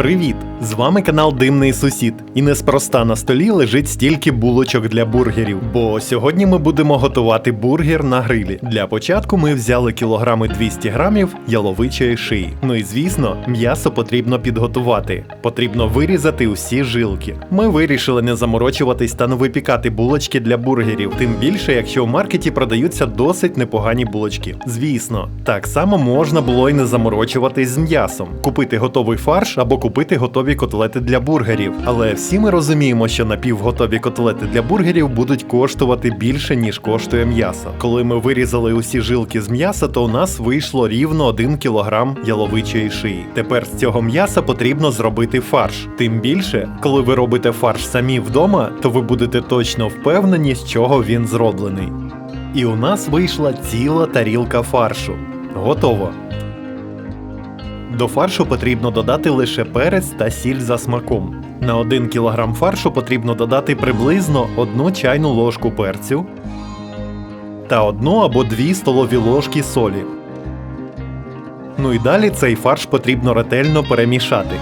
Привіт! З вами канал Димний Сусід. І неспроста на столі лежить стільки булочок для бургерів. Бо сьогодні ми будемо готувати бургер на грилі. Для початку ми взяли кілограми 200 грамів яловичої шиї. Ну і звісно, м'ясо потрібно підготувати. Потрібно вирізати усі жилки. Ми вирішили не заморочуватись та не випікати булочки для бургерів, тим більше, якщо в маркеті продаються досить непогані булочки. Звісно, так само можна було й не заморочуватись з м'ясом, купити готовий фарш або купити готові котлети для бургерів. Але всі ми розуміємо, що напівготові котлети для бургерів будуть коштувати більше, ніж коштує м'ясо. Коли ми вирізали усі жилки з м'яса, то у нас вийшло рівно 1 кг яловичої шиї. Тепер з цього м'яса потрібно зробити фарш. Тим більше, коли ви робите фарш самі вдома, то ви будете точно впевнені, з чого він зроблений. І у нас вийшла ціла тарілка фаршу. Готово. До фаршу потрібно додати лише перець та сіль за смаком. На 1 кг фаршу потрібно додати приблизно 1 чайну ложку перцю та 1 або 2 столові ложки солі. Ну і далі цей фарш потрібно ретельно перемішати.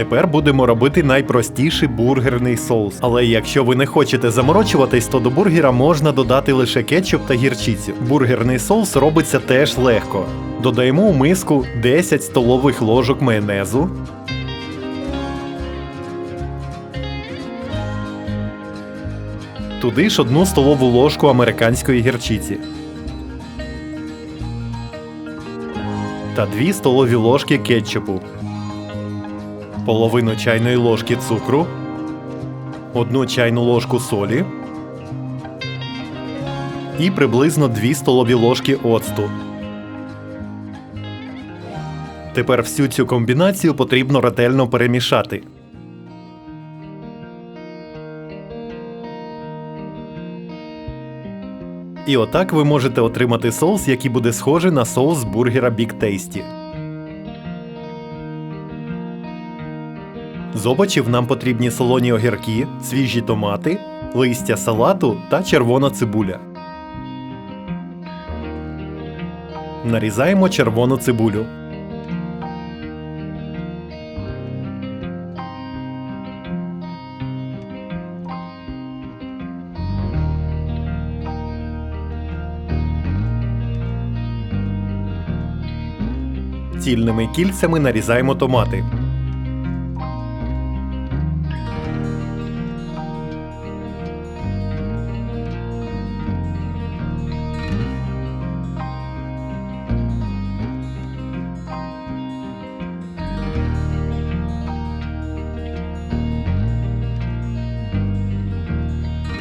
Тепер будемо робити найпростіший бургерний соус. Але якщо ви не хочете заморочуватись, то до бургера можна додати лише кетчуп та гірчицю. Бургерний соус робиться теж легко. Додаємо у миску 10 столових ложок майонезу. Туди ж одну столову ложку американської гірчиці. Та 2 столові ложки кетчупу половину чайної ложки цукру, одну чайну ложку солі і приблизно 2 столові ложки оцту. Тепер всю цю комбінацію потрібно ретельно перемішати. І отак ви можете отримати соус, який буде схожий на соус бургера Big Tasty. З овочів нам потрібні солоні огірки, свіжі томати, листя салату та червона цибуля. Нарізаємо червону цибулю. Цільними кільцями нарізаємо томати.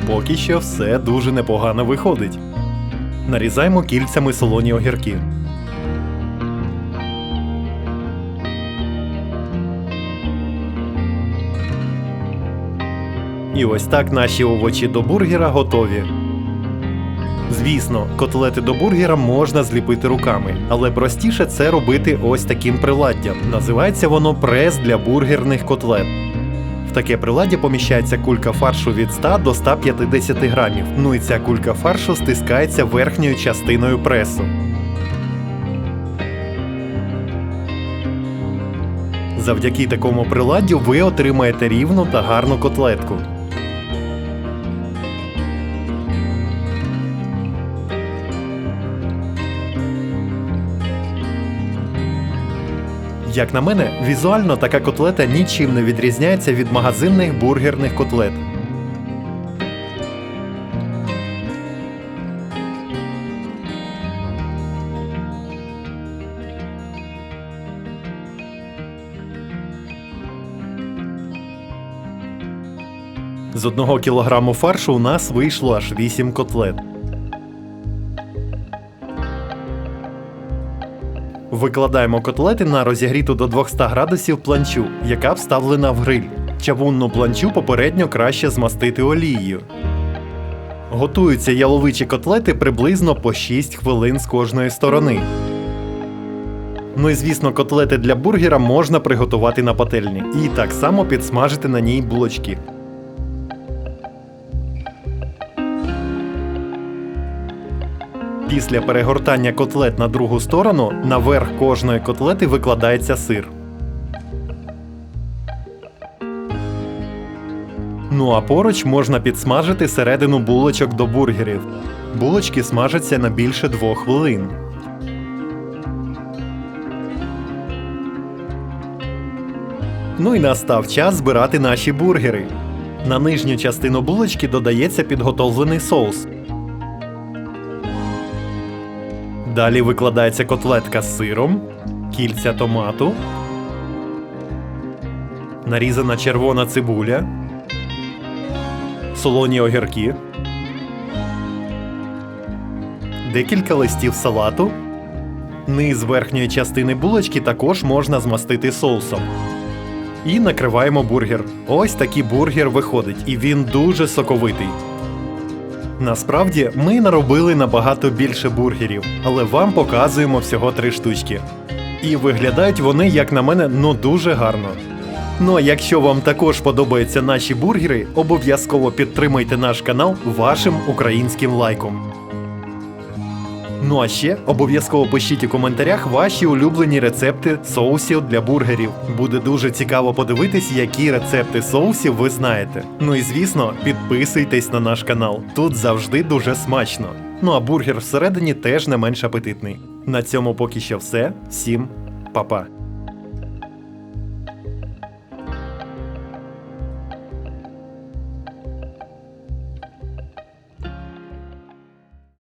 Поки що все дуже непогано виходить. Нарізаємо кільцями солоні огірки. І ось так наші овочі до бургера готові. Звісно, котлети до бургера можна зліпити руками, але простіше це робити ось таким приладдям. Називається воно прес для бургерних котлет. В таке приладдя поміщається кулька фаршу від 100 до 150 грамів. Ну і ця кулька фаршу стискається верхньою частиною пресу. Завдяки такому приладдю ви отримаєте рівну та гарну котлетку. Як на мене, візуально така котлета нічим не відрізняється від магазинних бургерних котлет. З одного кілограму фаршу у нас вийшло аж 8 котлет. Викладаємо котлети на розігріту до 200 градусів планчу, яка вставлена в гриль. Чавунну планчу попередньо краще змастити олією. Готуються яловичі котлети приблизно по 6 хвилин з кожної сторони. Ну і звісно, котлети для бургера можна приготувати на пательні і так само підсмажити на ній булочки. Після перегортання котлет на другу сторону наверх кожної котлети викладається сир. Ну а поруч можна підсмажити середину булочок до бургерів. Булочки смажаться на більше двох хвилин. Ну і настав час збирати наші бургери. На нижню частину булочки додається підготовлений соус. Далі викладається котлетка з сиром, кільця томату, нарізана червона цибуля, солоні огірки, декілька листів салату. Низ верхньої частини булочки також можна змастити соусом. І накриваємо бургер. Ось такий бургер виходить, і він дуже соковитий. Насправді ми наробили набагато більше бургерів, але вам показуємо всього три штучки. І виглядають вони, як на мене, ну дуже гарно. Ну а якщо вам також подобаються наші бургери, обов'язково підтримайте наш канал вашим українським лайком. Ну а ще обов'язково пишіть у коментарях ваші улюблені рецепти соусів для бургерів. Буде дуже цікаво подивитись, які рецепти соусів ви знаєте. Ну і звісно, підписуйтесь на наш канал. Тут завжди дуже смачно. Ну а бургер всередині теж не менш апетитний. На цьому поки що все. Всім па-па.